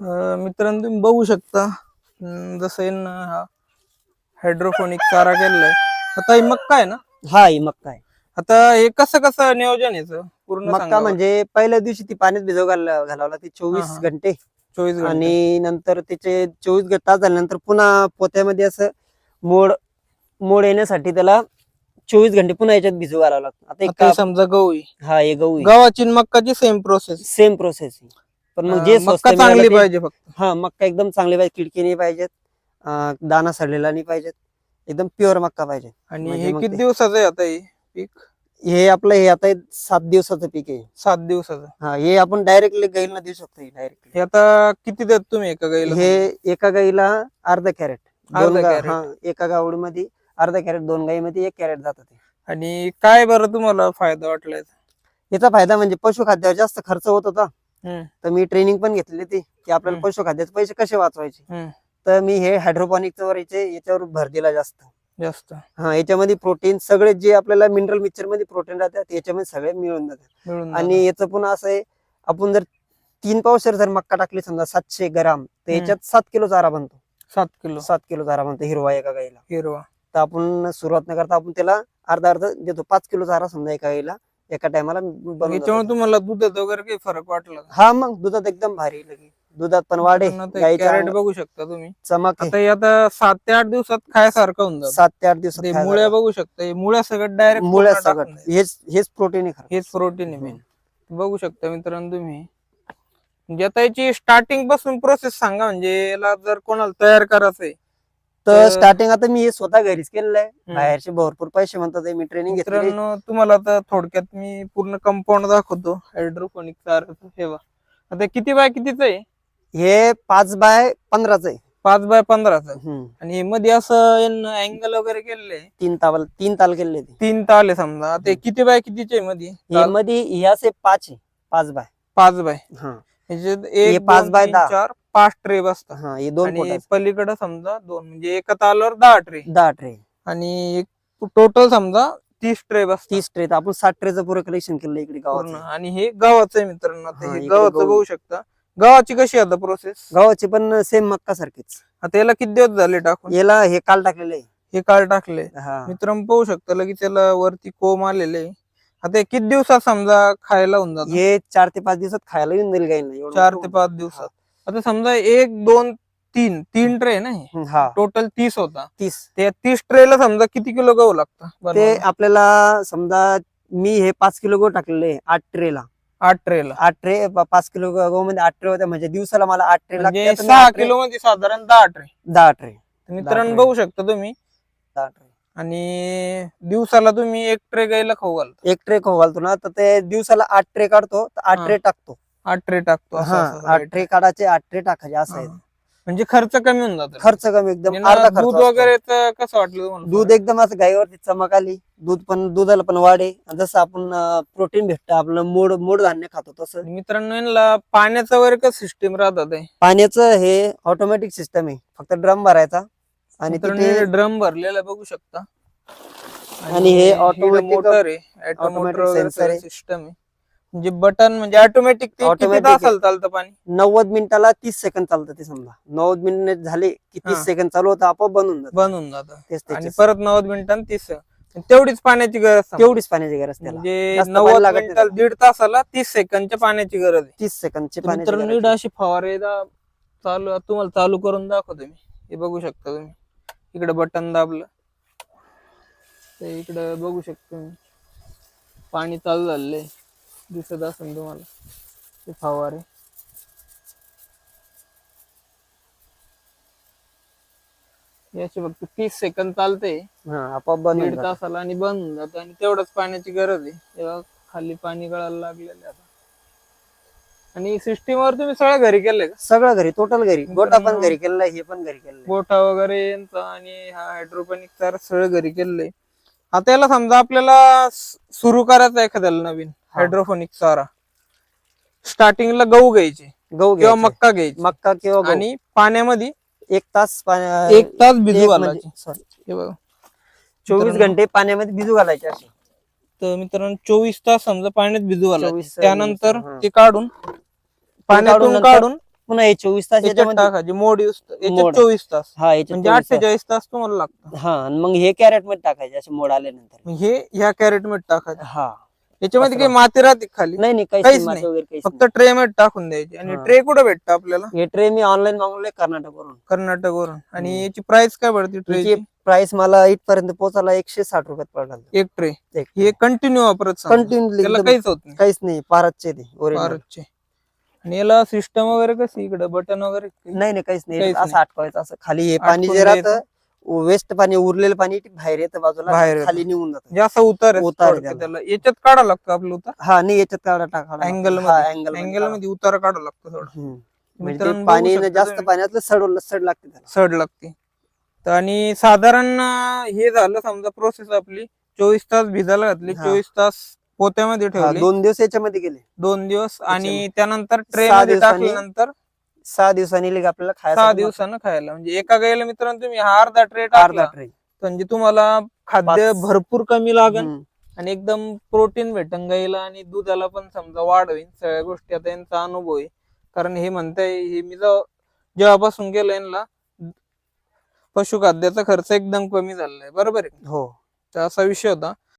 मित्रांनो तुम्ही बघू शकता. जसं यांना हा हायड्रोफोनिक चारा केलेला आहे. आता ही मक्का आहे ना? हा ही मक्का आहे. आता हे कसं कसं नियोजन याचं? पूर्ण मक्का सांगा म्हणजे पहिल्या दिवशी ती पाण्यात भिजव घाल घालावला ती हा, चोवीस हा. घंटे. चोवीस घंटे. आणि नंतर त्याचे चोवीस तास झाल्यानंतर पुन्हा पोत्यामध्ये असं मोड मोड येण्यासाठी त्याला चोवीस घंटे पुन्हा याच्यात भिजू घालावं लागतं. आता एक आता हे समजा गहू आहे. हा हे गहू गव्हाची आणि मक्काची सेम प्रोसेस सेम प्रोसेस पण मग जे स्वस्त चांगली पाहिजे फक्त. हा मक्का एकदम चांगली पाहिजे किडकी नाही पाहिजेत दाना सडलेला नाही पाहिजेत एकदम प्युअर मक्का पाहिजे. आणि म्हणजे हे किती दिवसाचं आहे आता हे पीक? हे आपलं हे आता सात दिवसाचं पीक आहे. सात दिवसाचं. हा हे आपण डायरेक्टली गाईला देऊ शकतो डायरेक्टली हे आता किती देत तुम्ही एका गाईला हे एका गाईला अर्धा कॅरेट. हा एका गावडीमध्ये अर्धा कॅरेट दोन गाईमध्ये एक कॅरेट जातात. आणि काय बरं तुम्हाला फायदा वाटलाय? याचा फायदा म्हणजे पशुखाद्यावर जास्त खर्च होत होता. तर मी ट्रेनिंग पण घेतली ती की आपल्याला हम्म. पशुखाद्याचे पैसे कसे वाचवायचे. तर मी हे हायड्रोपॉनिक वर याचे याच्यावर भर दिला जास्त. जास्त. हा याच्यामध्ये प्रोटीन सगळे जे आपल्याला मिनरल मिक्सचरमध्ये प्रोटीन राहतात याच्यामध्ये सगळे मिळून जातात. आणि याचं पुन्हा असं आहे आपण जर तीन पावशेर जर मक्का टाकली समजा सातशे ग्राम तर. याच्यात सात किलो चारा बनतो. सात किलो. सात किलो चारा बनतो हिरवा एका गाईला. हिरवा. तर आपण सुरुवात न करता आपण त्याला अर्धा अर्धा देतो. पाच किलो चारा समजा एका गाईला. एका टायमाला याच्यामुळे तुम्हाला दुधात वगैरे काही फरक वाटला? हा मग दुधात एकदम भारी लगे दुधात पण वाढे कॅरेट बघू शकता तुम्ही. चमक. आता हे आता सात ते आठ दिवसात खायसारखं होऊन जातं. सात ते आठ दिवसात खायला मुळ्या. बघू शकता. मुळ्या सगळं डायरेक्ट मुळ्या सगळं. हेच हेच प्रोटीन आहे हेच प्रोटीन आहे मेन बघू शकता मित्रांनो तुम्ही. म्हणजे आता याची स्टार्टिंगपासून प्रोसेस सांगा. म्हणजे याला जर कोणाला तयार करायचं आहे तर स्टार्टिंग आता मी हे स्वतः घरीच केलेलं आहे. बाहेरचे भरपूर पैसे म्हणतात मी ट्रेनिंग घेतली तुम्हाला आता थोडक्यात मी पूर्ण कंपाऊंड दाखवतो हायड्रोफोनिक हे बघा. आता किती बाय कितीच आहे? हे पाच बाय पंधराच आहे. पाच बाय पंधराचं. आणि हे मध्ये असं अँगल वगैरे केलेलं तीन ताल तीन ताल केलेले ते तीन ताल आहे समजा. ते किती बाय कितीचे आहे मध्ये? मध्ये हे असे पाच आहे. पाच बाय. पाच बाय. हा. पाच बाय. चार पाच ट्रे बसतात. हा हे दोन आणि फुटाचे पलीकडे समजा दोन म्हणजे एका तालावर दहा ट्रे. दहा ट्रे. आणि टोटल समजा तीस ट्रे बसतात. तीस ट्रे. आपण साठ ट्रेचं पुरं कलेक्शन केलं इकडे पूर्ण. गावात आणि हे गव्हाचं आहे मित्रांनो. आता हा, हे इकडे गव्हाचं गहू. बघू शकता. गव्हाची कशी आता प्रोसेस गावाची पण सेम मक्का सारखीच आता याला किती दिवस झाले टाकून? याला हे काल टाकलेलं. आहे हे काळ टाकले. हा. मित्रांनो पाहू शकता लगेच त्याला वरती कोंब आलेले. आहे. आता हे किती दिवसात समजा खायला होऊन जात? हे चार ते पाच दिवसात खायला येऊन जाईल चार ते पाच दिवसात. आता समजा एक दोन तीन तीन ट्रे ना हे हा. टोटल तीस होता. तीस. त्या तीस ट्रेला समजा किती किलो गहू लागतं? ते आपल्याला समजा मी हे पाच किलो गहू टाकलेले आठ ट्रेला. आठ ट्रेला. आठ ट्रे पाच किलो गहू मध्ये आठ ट्रे होत्या म्हणजे दिवसाला मला आठ ट्रे म्हणजे लागतात आणि सहा किलो मध्ये साधारण दहा ट्रे. दहा ट्रे. मित्रांनो. बघू शकता तुम्ही. दहा ट्रे. आणि दिवसाला तुम्ही एक ट्रे गाईला खाऊ घालता. एक ट्रे खाऊ घालतो ना तर ते दिवसाला आठ ट्रे काढतो तर आठ. ट्रे टाकतो. आठ ट्रे टाकतो असं हा असं आठ. ट्रे काढायचे आठ ट्रे टाकायचे असं आहे हा. म्हणजे खर्च कमी होऊन जातो खर्च कमी एकदम अर्धा खर्च दूध असतो. वगैरे कसं वाटलं तुम्हाला दूध एकदम असं गाईवरती चमक आली दूध पण दुधाला पण वाढे जसं आपण प्रोटीन भेटतं आपलं मोड मोड धान्य खातो तसं मित्रांनो यांना पाण्याचं वगैरे कसं सिस्टीम राहतात? पाण्याचं हे ऑटोमॅटिक सिस्टम आहे फक्त ड्रम भरायचा आणि तिथे ड्रम भरलेला बघू शकता आणि हे automatic- मोटर आहे automatic ऑटोमॅटिक sensor आहे. सिस्टम आहे म्हणजे बटन म्हणजे ऑटोमॅटिक किती Automatic तासाला चालतं पाणी? नव्वद मिनिटाला तीस सेकंद चालतं ते समजा. नव्वद मिनिट झाले की तीस हा. सेकंद चालू होतं आपोआप बंद होऊन जातं. तेच आणि. परत नव्वद मिनिटांनी तीस तेवढीच पाण्याची गरज समजा. तेवढीच पाण्याची गरज त्याला. म्हणजे जास्त पाणी नव्वद लागत नाही मिनिटाला दीड तासाला तीस सेकंदच्या पाण्याची गरज आहे. तीस सेकंदची तर पाण्याची मित्रांनो गरज. अशी फवारे दा- चालू तुम्हाला चालू करून दाखवतो मी. हे बघू शकता तुम्ही. इकडे बटन दाबलं. ते इकडे बघू शकता पाणी चालू झालेलं आहे. दिसत असेल तुम्हाला. ते फवारे. याचे फक्त तीस सेकंद चालते. हा आपोआप बंद दीड. तासाला आणि बंद होऊन जातं आणि तेवढंच पाण्याची गरज आहे. तेव्हा खाली पाणी गळायला लागलेलं आहे आता. आणि सिस्टीम वर तुम्ही सगळं घरी केलंय का? सगळं घरी टोटल घरी. गोटा पण घरी केलेला आहे हे पण घरी केलेलं आहे. गोठा वगैरे यांचा आणि हा हायड्रोपोनिक चार सगळं घरी केलंय. आता याला समजा आपल्याला सुरू करायचं एखाद्याला नवीन. हायड्रोफोनिक चारा स्टार्टिंगला गहू घ्यायचे गहू किंवा घ्यायचे. मक्का घ्यायची. मक्का किंवा गहू. आणि पाण्यामध्ये एक तास पाण्या- एक तास भिजू एक घालायचे. म्हणजे- sorry. हे बघा. चोवीस घंटे पाण्यामध्ये भिजू घालायचे असे. तर मित्रांनो चोवीस तास समजा पाण्यात भिजू घालायचे. 24 त्यानंतर हा. ते काढून पाण्यातून नंतर- काढून पुन्हा हे चोवीस तास याच्यात याच्यामध्ये टाकायचे. मोड यूज याच्यात मोड. चोवीस तास. हा याच्यात म्हणजे 24 तास. अठ्ठेचाळीस तास. तुम्हाला लागतं हा आणि मग हे कॅरेटमध्ये टाकायचे असे मोड आल्यानंतर. मग हे ह्या कॅरेटमध्ये टाकायचे. हा. याच्यामध्ये काही. माती राहते खाली नाही नाही काहीच काहीच नाही माती नाही. वगैरे काहीच फक्त ट्रे मध्ये टाकून द्यायची आणि हा. ट्रे कुठं भेटतं आपल्याला. हे ट्रे मी ऑनलाईन मागवले कर्नाटकवरून कर्नाटक वरून आणि. याची प्राइस काय पडते ट्रेची याची प्राइस मला इथपर्यंत पोहोचायला एकशे साठ रुपयात पडला एक ट्रे हे कंटिन्यू वापरत त्याला काहीच होत नाही काहीच नाही पारतचे ते original. भारतचे आणि याला सिस्टम वगैरे कशी इकडे बटन वगैरे नाही नाही काहीच नाही काहीच असं नाही. अटकवायचं असं खाली हे पाणी अटकून जे द्यायचं. वेस्ट पाणी उरलेलं पाणी ते बाहेर येतं बाजूला बाहेर खाली निघून जातं. जास्त उतार आहे उतार आहे थोडक्यात त्याला. त्याला याच्यात काढा लागतो आपलं उतार? हा नाही याच्यात काढा टाका अँगल अँगलमध्ये. अँगलमध्ये उतार काढा लागतो थोडं. म्हणजे मित्रांनो ते बघू पाणी शकता जास्त तुम्ही. पाण्यातलं सड सड लागते त्याला. सड लागते. तर आणि साधारण अं, हे झालं समजा प्रोसेस आपली. चोवीस तास भिजायला घातली. हा. चोवीस तास पोत्यामध्ये हा, ठेवली. दोन दिवस याच्यामध्ये गेले. दोन दिवस आणि त्यानंतर ट्रे सहा मध्ये दिवसांनी दिवसांनी. टाकल्यानंतर सहा दिवसांनी लगे आपल्याला खायला सहा दिवसानं खायला. म्हणजे एका गायला मित्रांनो तुम्ही हा अर्धा ट्रे अर्धा टाकला ट्रे म्हणजे तुम्हाला खाद्य पाच- भरपूर कमी लागेल. आणि एकदम प्रोटीन भेटन गाईला आणि दुधाला पण समजा वाढ होईल सगळ्या गोष्टी आता यांचा अनुभव आहे. कारण हे म्हणताय हे मी जेव्हा- जेव्हापासून गेलो यांना पशुखाद्याचा खर्च एकदम कमी झालेला आहे. बरोबर आहे? हो. तर असा विषय होता.